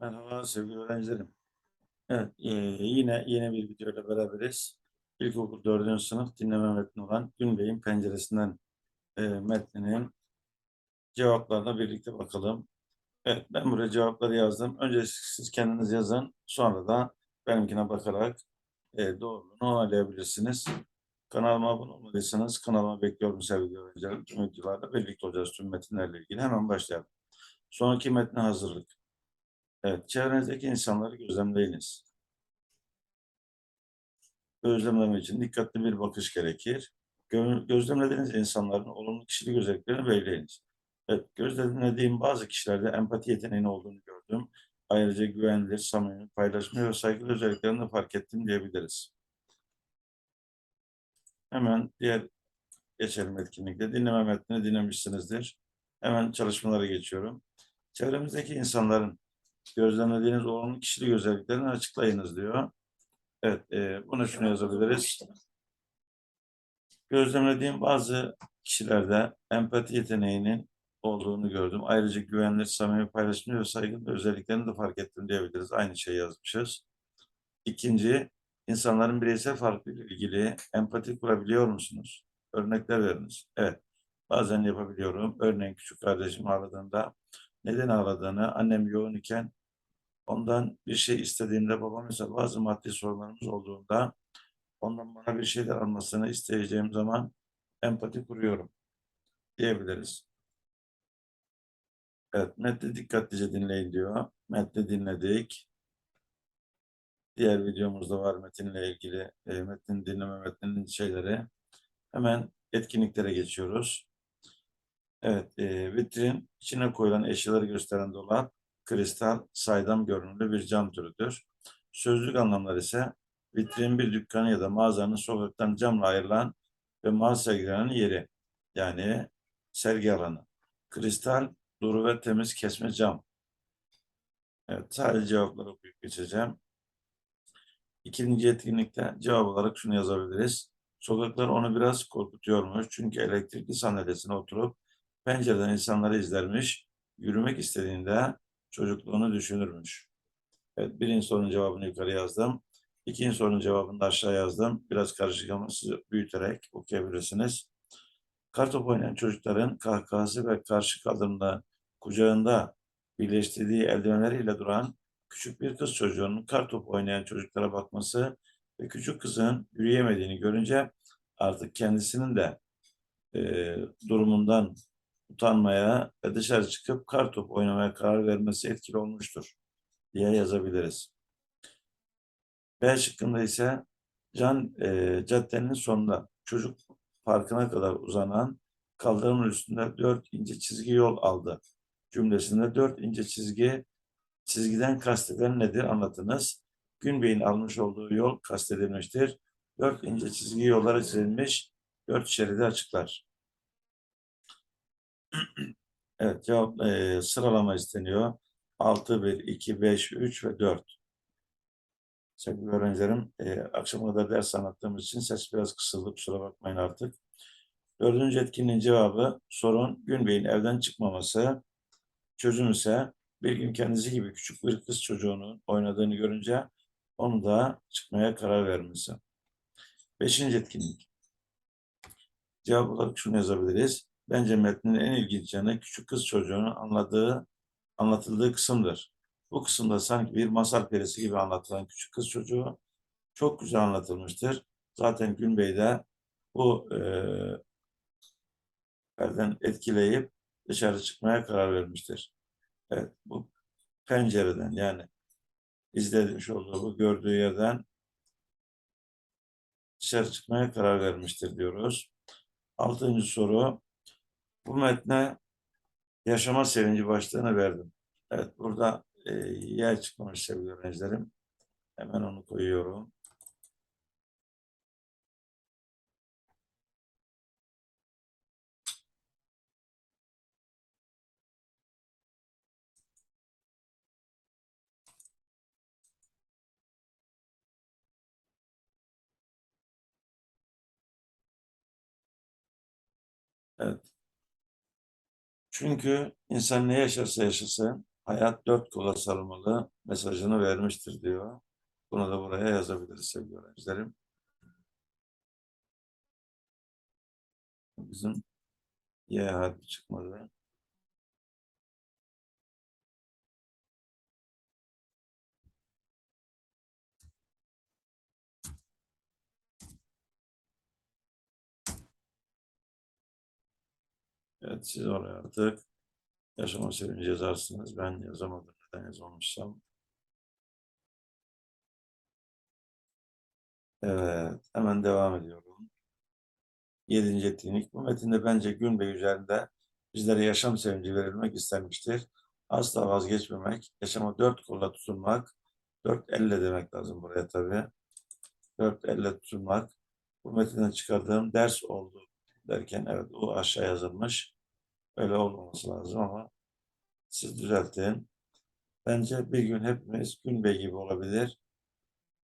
Merhaba sevgili öğrencilerim. Evet, eee, yine yeni bir videoyla beraberiz. İlkokul 4. sınıf dinleme metni olan Gün Bey'in Penceresinden eee, metninin cevaplarına birlikte bakalım. Evet, ben buraya cevapları yazdım. Önce siz kendiniz yazın. Sonra da benimkine bakarak eee doğruluğunu onaylayabilirsiniz. Kanalıma abone olmadıysanız kanalıma bekliyorum sevgili öğrencilerim. Tüm videolarda birlikte olacağız tüm metinlerle ilgili. Hemen başlayalım. Sonraki metne hazırlık. Evet, çevrenizdeki insanları gözlemleyiniz. Gözlemleme için dikkatli bir bakış gerekir. Gö- gözlemlediğiniz insanların olumlu kişilik özelliklerini belirleyiniz. Evet, gözlemlediğim bazı kişilerde empati yeteneğinin olduğunu gördüm. Ayrıca güvenilir, samimi, paylaşmıyor ve saygılı özelliklerini de fark ettim diyebiliriz. Hemen diğer geçelim etkinlikte. Dinleme metnini dinlemişsinizdir. Hemen çalışmalara geçiyorum. Çevremizdeki insanların gözlemlediğiniz olumlu kişilik özelliklerini açıklayınız diyor. Evet, e, bunu şunu yazabiliriz. Gözlemlediğim bazı kişilerde empati yeteneğinin olduğunu gördüm. Ayrıca güvenilir, samimi paylaşımcı ve saygılı özelliklerini de fark ettim diyebiliriz. Aynı şeyi yazmışız. İkinci, insanların bireysel farklılığı ile ilgili empati kurabiliyor musunuz? Örnekler veriniz. Evet, bazen yapabiliyorum. Örneğin küçük kardeşim ağladığında neden ağladığını, annem yoğun iken ondan bir şey istediğimde babam mesela bazı maddi sorunlarımız olduğunda ondan bana bir şeyler almasını isteyeceğim zaman empati kuruyorum diyebiliriz. Evet, metni dikkatlice dinleyin diyor. Metni dinledik. Diğer videomuzda var metinle ilgili e, metnin dinleme metninin şeyleri. Hemen etkinliklere geçiyoruz. Evet, e, vitrin içine koyulan eşyaları gösteren dolap, kristal, saydam görünümlü bir cam türüdür. Sözlük anlamları ise vitrin bir dükkanı ya da mağazanın sokaktan camla ayrılan ve mal sergilenen yeri. Yani sergi alanı. Kristal, duru ve temiz kesme cam. Evet, sadece cevapları okuyup geçeceğim. İkinci etkinlikte cevap olarak şunu yazabiliriz. Sokaklar onu biraz korkutuyormuş. Çünkü elektrikli sandalyesine oturup pencereden insanları izlermiş. Yürümek istediğinde çocukluğunu düşünürmüş. Evet, birinci sorunun cevabını yukarı yazdım. İkinci sorunun cevabını da aşağı yazdım. Biraz karışık ama siz büyüterek okuyabilirsiniz. Kartop oynayan çocukların kahkahası ve karşı kaldırımda kucağında birleştirdiği eldivenleriyle duran küçük bir kız çocuğunun kartop oynayan çocuklara bakması ve küçük kızın yürüyemediğini görünce artık kendisinin de e, durumundan utanmaya ve dışarı çıkıp kartop oynamaya karar vermesi etkili olmuştur diye yazabiliriz. B şıkkında ise can e, caddenin sonunda çocuk parkına kadar uzanan kaldırımın üstünde dört ince çizgi yol aldı. Cümlesinde dört ince çizgi çizgiden kasteden nedir anlatınız. Günbey'in almış olduğu yol kastedilmiştir. Dört ince çizgi yollara çizilmiş, dört şeridi açıklar. Evet, cevap e, sıralama isteniyor. 6, 1, 2, 5, 3 ve 4. Sevgili öğrencilerim, e, akşama kadar ders anlattığımız için ses biraz kısıldı, kusura bakmayın artık. Dördüncü etkinliğin cevabı sorun Günbey'in evden çıkmaması. Çözüm ise bir gün kendisi gibi küçük bir kız çocuğunun oynadığını görünce onu da çıkmaya karar vermesi. Beşinci etkinlik. Cevap olarak şunu yazabiliriz. Bence metnin en ilginç yanı küçük kız çocuğunun anladığı, anlatıldığı kısımdır. Bu kısımda sanki bir masal perisi gibi anlatılan küçük kız çocuğu çok güzel anlatılmıştır. Zaten Günbey de bu e, yerden etkileyip dışarı çıkmaya karar vermiştir. Evet, bu pencereden yani izlemiş olduğu, bu gördüğü yerden dışarı çıkmaya karar vermiştir diyoruz. Altıncı soru. Bu metne yaşama sevinci başlığını verdim. Evet, burada e, yer çıkmamış sevgili öğrencilerim. Hemen onu koyuyorum. Evet. Çünkü insan ne yaşarsa yaşasın Hayat dört kola sarılmalı mesajını vermiştir diyor. Bunu da buraya yazabiliriz sevgili öğrencilerim. Bizim Y harfi çıkmadı. Evet siz oraya artık yaşama sevinci yazarsınız. Ben yazamadım. Neden yazmamışsam. Evet. Hemen devam ediyorum. Yedinci etkinlik. Bu metinde bence gün ve üzerinde bizlere yaşam sevinci verilmek istenmiştir. Asla vazgeçmemek, yaşama dört kolla tutunmak, dört elle demek lazım buraya tabii. Dört elle tutunmak. Bu metinden çıkardığım ders oldu derken evet o aşağı yazılmış. Öyle olmaması lazım ama siz düzeltin. Bence bir gün hepimiz gün bey gibi olabilir.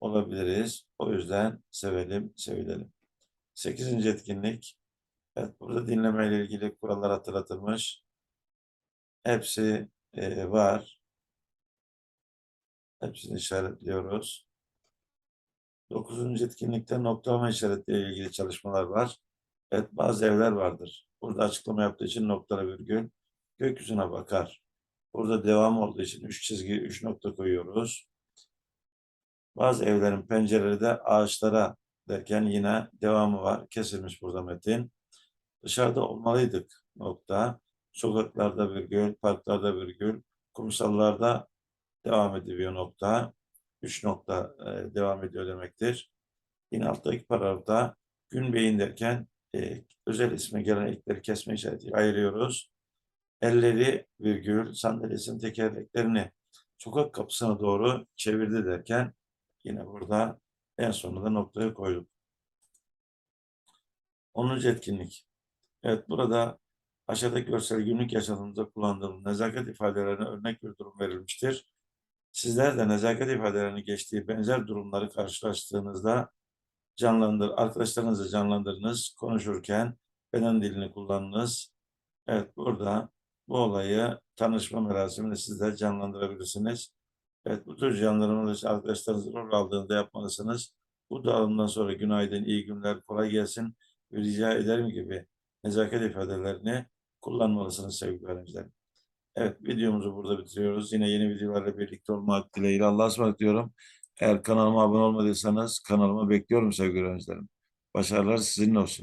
Olabiliriz. O yüzden sevelim, sevilelim. Sekizinci etkinlik. Evet, burada dinlemeyle ilgili kurallar hatırlatılmış. Hepsi e, var. Hepsini işaretliyoruz. Dokuzuncu etkinlikte noktalama işaretleriyle ilgili çalışmalar var. Evet, bazı evler vardır. Burada açıklama yaptığı için noktalı virgül gökyüzüne bakar. Burada devam olduğu için üç çizgi, üç nokta koyuyoruz. Bazı evlerin pencereleri de ağaçlara derken yine devamı var. Kesilmiş burada metin. Dışarıda olmalıydık nokta. Sokaklarda virgül, parklarda virgül, kumsallarda devam ediyor nokta. Üç nokta e, devam ediyor demektir. Yine alttaki paragrafta gün beyin derken e, özel isme gelen ekleri kesme işareti ayırıyoruz. Elleri virgül sandalyesinin tekerleklerini sokak kapısına doğru çevirdi derken yine burada en sonunda noktayı koyduk. 10. etkinlik. Evet burada aşağıdaki görsel günlük yaşantımızda kullandığımız nezaket ifadelerine örnek bir durum verilmiştir. Sizler de nezaket ifadelerini geçtiği benzer durumları karşılaştığınızda canlandır, arkadaşlarınızı canlandırınız, konuşurken beden dilini kullanınız. Evet burada bu olayı tanışma merasimini sizler canlandırabilirsiniz. Evet bu tür canlandırmalı arkadaşlarınızın rol aldığında yapmalısınız. Bu dağılımdan sonra günaydın, iyi günler, kolay gelsin ve rica ederim gibi nezaket ifadelerini kullanmalısınız sevgili öğrenciler. Evet videomuzu burada bitiriyoruz. Yine yeni videolarla birlikte olmak dileğiyle Allah'a ısmarladık diyorum. Eğer kanalıma abone olmadıysanız kanalıma bekliyorum sevgili öğrencilerim. Başarılar sizinle olsun.